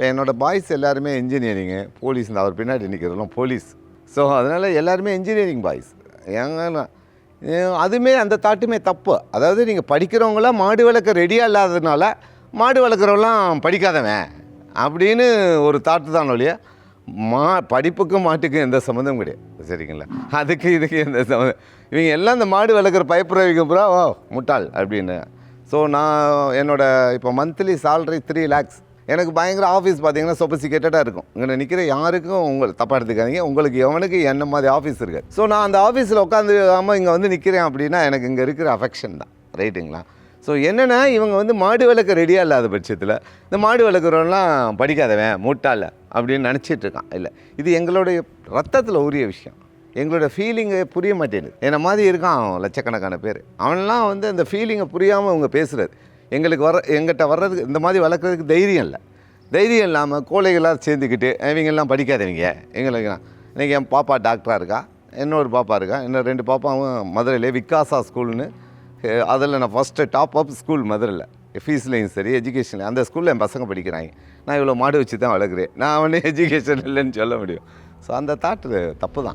இப்போ என்னோடய பாய்ஸ் எல்லாருமே இன்ஜினியரிங்கு போலீஸ் இந்த அவர் பின்னாடி நிற்கிறதுலாம் போலீஸ் ஸோ அதனால் எல்லாருமே இன்ஜினியரிங் பாய்ஸ் ஏங்க அதுவுமே அந்த தாட்டுமே தப்பு. அதாவது நீங்கள் படிக்கிறவங்களாம் மாடு வளர்க்க ரெடியாக இல்லாததுனால மாடு வளர்க்குறவங்களாம் படிக்காதவன் அப்படின்னு ஒரு தாட்டு தான் ஒழிய மா படிப்புக்கும் மாட்டுக்கும் எந்த சம்மந்தமும் கிடையாது. சரிங்களா? அதுக்கு இதுக்கு எந்த சம்மந்தம் இவங்க எல்லாம் இந்த மாடு வளர்க்குற பயப்புறவிங்க பூரா ஓ முட்டாள் அப்படின்னு. ஸோ நான் என்னோட இப்போ மந்த்லி சேல்ரி த்ரீ லேக்ஸ் எனக்கு பயங்கர ஆஃபீஸ் பார்த்தீங்கன்னா சொபசிகேட்டடாக இருக்கும். இங்கே நிற்கிற யாருக்கும் உங்களை தப்பாக எடுத்துக்காதீங்க. உங்களுக்கு எவனுக்கு என்ன மாதிரி ஆஃபீஸ் இருக்குது ஸோ நான் அந்த ஆஃபீஸில் உட்காந்துக்காமல் இங்கே வந்து நிற்கிறேன் அப்படின்னா எனக்கு இங்கே இருக்கிற அஃபெக்ஷன் தான். ரைட்டுங்களா ஸோ என்னென்னா இவங்க வந்து மாடு வளர்க்க ரெடியாக இல்லாத பட்சத்தில் இந்த மாடு வளர்க்குறவன்லாம் படிக்காதவன் முட்டாள் அப்படின்னு நினச்சிட்டு இருக்கான். இல்லை. இது எங்களுடைய ரத்தத்தில் உரிய விஷயம். எங்களோட ஃபீலிங்கை புரிய மாட்டேங்குது. என்ன மாதிரி இருக்கான் அவன் லட்சக்கணக்கான பேர். அவன்லாம் வந்து அந்த ஃபீலிங்கை புரியாமல் அவங்க பேசுகிறது எங்களுக்கு வர எங்கிட்ட வர்றதுக்கு இந்த மாதிரி வளர்க்குறதுக்கு தைரியம் இல்லை. தைரியம் இல்லாமல் கோழைகளாக சேர்ந்துக்கிட்டு இவங்கெல்லாம் படிக்காதவங்க எங்களுக்கு இன்றைக்கி என் பாப்பா டாக்டராக இருக்கா? இன்னொரு பாப்பா இருக்கா? இன்னும் ரெண்டு பாப்பாவும் மதுரையிலே விகாசா ஸ்கூல்னு. அதில் நான் ஃபஸ்ட்டு டாப் அப் ஸ்கூல் மதுரையில். ஃபீஸ்லேயும் சரி எஜுகேஷன்லையும் அந்த ஸ்கூலில் என் பசங்க படிக்கிறாங்க. நான் இவ்வளோ மாடு வச்சு தான் வளர்க்குறேன். நான் அவனே எஜுகேஷன் இல்லைன்னு சொல்ல முடியும். ஸோ அந்த தாட்டு தப்பு தான்